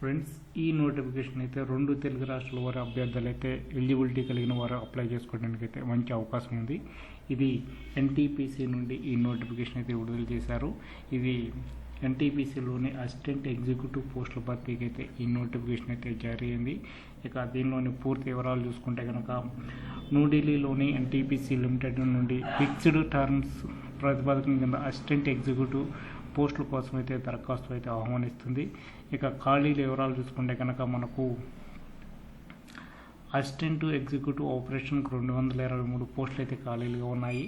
Friends ఈ notification అయితే రెండు తెలుగు రాష్ట్రాల వారి అభ్యర్థులు అయితే ఎలిజిబిలిటీ కలిగిన వారు అప్లై చేసుకోవడానికి అయితే మంచి అవకాశం ఉంది. ఇది ఎన్టీపీసీ నుండి ఈ నోటిఫికేషన్ అయితే విడుదల చేశారు. ఇది ఎన్టీపీసీలోని అసిస్టెంట్ ఎగ్జిక్యూటివ్ పోస్టుల భర్తీకి అయితే ఈ నోటిఫికేషన్ అయితే జారీ అయింది. ఇక దీనిలోని పూర్తి వివరాలు చూసుకుంటే కనుక న్యూఢిల్లీలోని ఎన్టీపీసీ లిమిటెడ్ నుండి ఫిక్స్డ్ టర్మ్స్ ప్రతిపాదకం కింద అసిస్టెంట్ ఎగ్జిక్యూటివ్ పోస్టుల కోసం అయితే దరఖాస్తు అయితే ఆహ్వానిస్తుంది. ఇక ఖాళీల వివరాలు చూసుకుంటే కనుక మనకు అసిస్టెంట్ ఎగ్జిక్యూటివ్ ఆపరేషన్కి రెండు వందల ఇరవై మూడు పోస్టులు అయితే ఖాళీలుగా ఉన్నాయి.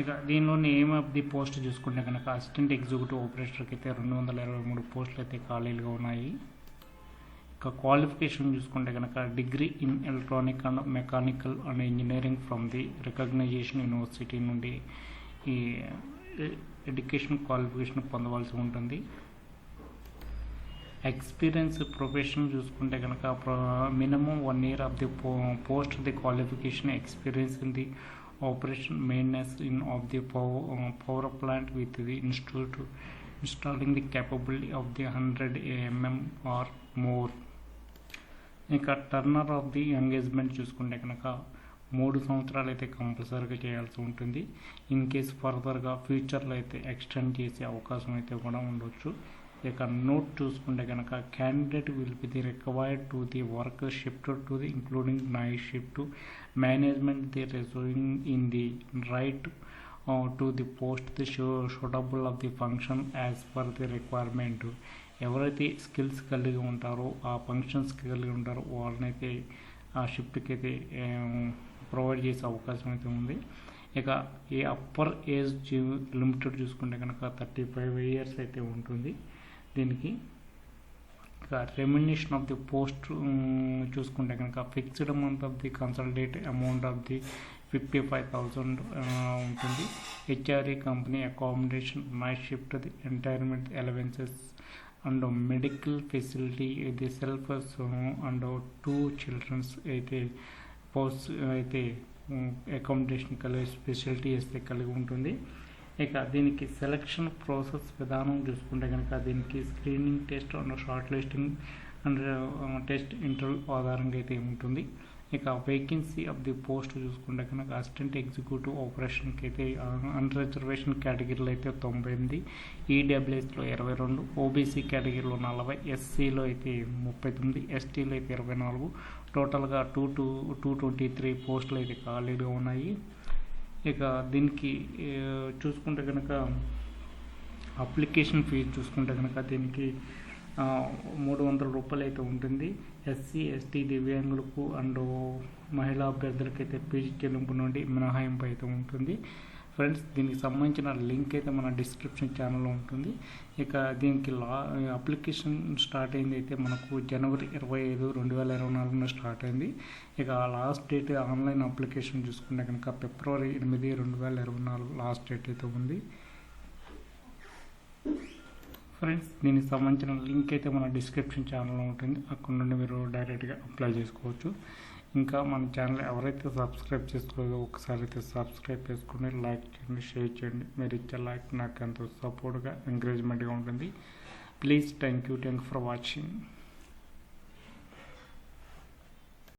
ఇక దీనిలోని ఏం ఆఫ్ ది పోస్ట్ చూసుకుంటే కనుక అసిస్టెంట్ ఎగ్జిక్యూటివ్ ఆపరేటర్కి అయితే రెండు వందల ఇరవై మూడు పోస్టులు అయితే ఖాళీలుగా ఉన్నాయి. ఇక క్వాలిఫికేషన్ చూసుకుంటే కనుక degree in electronic and mechanical and engineering from the recognisation university నుండి ఈ ఎడ్యుకేషన్ క్వాలిఫికేషన్ పొందవలసి ఉంటుంది. ఎక్స్పీరియన్స్ ప్రొఫెషన్ చూసుకుంటే కనుక minimum one year of the post the qualification experience in the operation maintenance in of the power plant with the institute installing the capability of the hundred MM or more ఇంకా turner of the engagement చూసుకుంటే కనుక మూడు సంవత్సరాలు అయితే కంపల్సరీగా చేయాల్సి ఉంటుంది. In case ఫర్దర్గా ఫ్యూచర్లో అయితే ఎక్స్టెండ్ చేసే అవకాశం అయితే కూడా ఉండొచ్చు. ఇక నోట్ చూసుకుంటే కనుక candidate will be the required to the work shift to the including night shift. Management the reserving in the right to the post the show suitable of the function as per the requirement. ఎవరైతే skills కలిగి ఉంటారో ఆ functions కలిగి ఉంటారో వాళ్ళనైతే ఆ షిఫ్ట్కి అయితే provide చేసే అవకాశం అయితే ఉంది. ఇక ఈ అప్పర్ ఏజ్ లిమిటెడ్ చూసుకుంటే కనుక థర్టీ ఫైవ్ ఇయర్స్ అయితే ఉంటుంది. దీనికి ఇక రెమ్యునేషన్ ఆఫ్ ది పోస్ట్ చూసుకుంటే కనుక fixed month of the consolidate amount of the fifty five thousand ఉంటుంది. HRA company accommodation night shift the entitlement allowances and medical facility the self and two childrens అయితే post అయితే accommodation కలిగి speciality అయితే కలిగి ఉంటుంది. ఇక దీనికి సెలక్షన్ ప్రాసెస్ విధానం చూసుకుంటే కనుక దీనికి screening test and short listing and test interview ఆధారంగా అయితే ఉంటుంది. ఇక వేకెన్సీ ఆఫ్ ది పోస్ట్ చూసుకుంటే కనుక అసిస్టెంట్ ఎగ్జిక్యూటివ్ ఆపరేషన్కి అయితే అన్రిజర్వేషన్ కేటగిరీలో అయితే తొంభై ఎనిమిది ఈడబ్ల్యూఎస్లో ఇరవై రెండు ఓబీసీ కేటగిరీలో నలభై ఎస్సీలో అయితే ముప్పై తొమ్మిది ఎస్టీలో అయితే ఇరవై నాలుగు టోటల్గా two two two twenty three పోస్టులు అయితే ఖాళీగా ఉన్నాయి. ఇక దీనికి చూసుకుంటే కనుక అప్లికేషన్ ఫీజు చూసుకుంటే కనుక దీనికి మూడు వందల రూపాయలు అయితే ఉంటుంది. ఎస్సీ ఎస్టీ దివ్యాంగులకు అండ్ మహిళా అభ్యర్థులకు అయితే పీజీ చెల్లింపు నుండి మినహాయింపు అయితే ఉంటుంది. ఫ్రెండ్స్ దీనికి సంబంధించిన లింక్ అయితే మన డిస్క్రిప్షన్ ఛానల్లో ఉంటుంది. ఇక దీనికి లా అప్లికేషన్ స్టార్ట్ అయింది అయితే మనకు జనవరి ఇరవై ఐదు రెండు వేల ఇరవై నాలుగున స్టార్ట్ అయింది. ఇక లాస్ట్ డేట్ ఆన్లైన్ అప్లికేషన్ చూసుకుంటే కనుక ఫిబ్రవరి ఎనిమిది రెండు వేల ఇరవై నాలుగు లాస్ట్ డేట్ అయితే ఉంది. ఫ్రెండ్స్ దీనికి సంబంధించిన లింక్ అయితే మన డిస్క్రిప్షన్ ఛానల్లో ఉంటుంది. అక్కడ నుండి మీరు డైరెక్ట్గా అప్లై చేసుకోవచ్చు. ఇంకా మన ఛానల్ ఎవరైతే సబ్స్క్రైబ్ చేసుకోలేదో ఒకసారి అయితే సబ్స్క్రైబ్ చేసుకుని లైక్ చేయండి షేర్ చేయండి. మీరు ఇచ్చే లైక్ నాకు ఎంతో సపోర్ట్గా ఎంకరేజ్మెంట్గా ఉంటుంది. Please thank you thank for watching